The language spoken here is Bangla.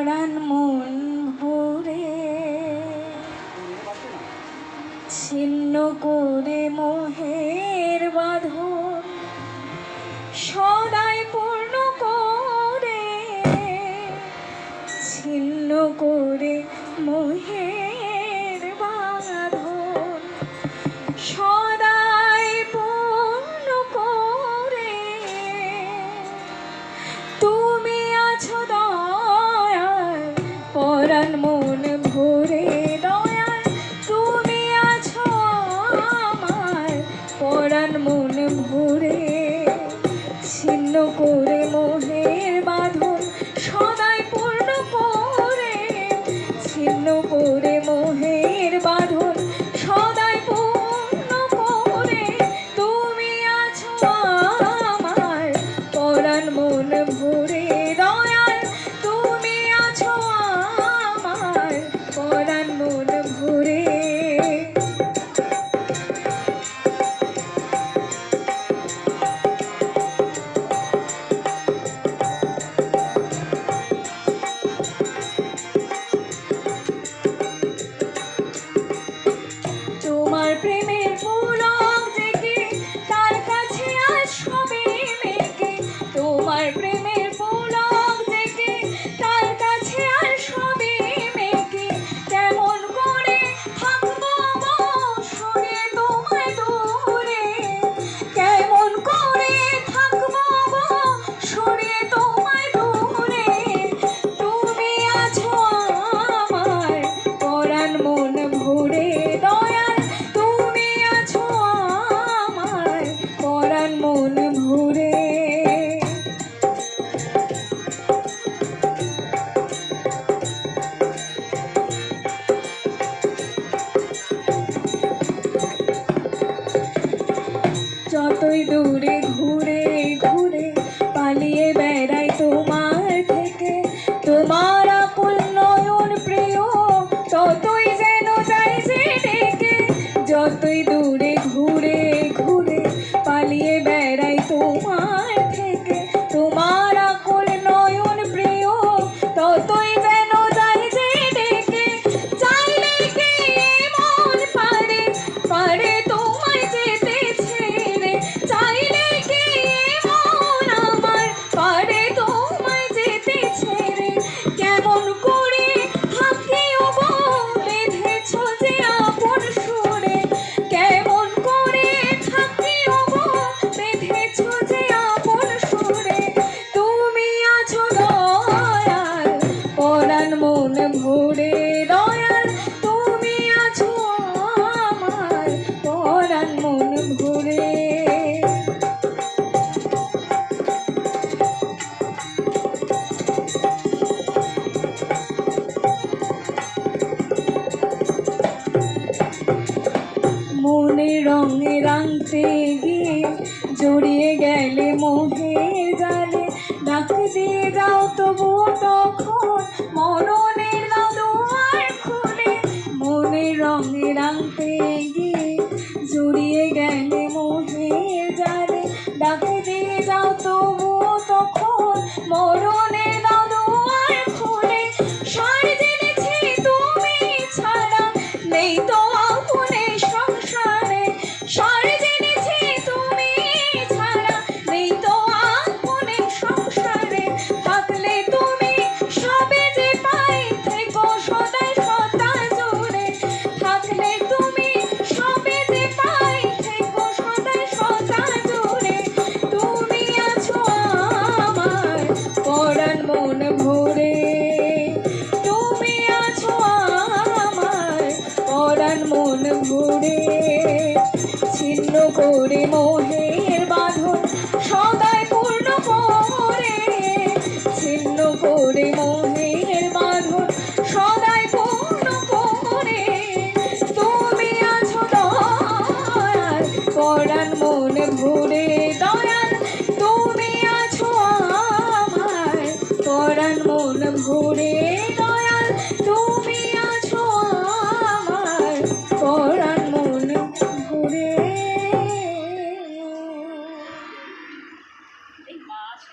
পরাণ মন ভরে ছিন্ন করে মোহের বাঁধন সদাই পূর্ণ করে ছিন্ন করে মোহ পুরে মোহের বাঁধন পরাণ মন ভরে। যতই দূরে মন ভরে দয়াল, তুমি আছো আমার পরাণ মন ভরে। মনে রঙে রাঙতে গিয়ে জড়িয়ে গেলে মোহে জালে, ডাক দিয়ে যাও তবুও তখন ডাক দিয়ে যাও, তবুও তখন মরণে দাদু আর খুলে। সার জেনেছি তুমি ছাড়া, নেই তো খুনে তোরে মোহের বাঁধন সদায় পূর্ণ করে ছিন্ন করে মোহ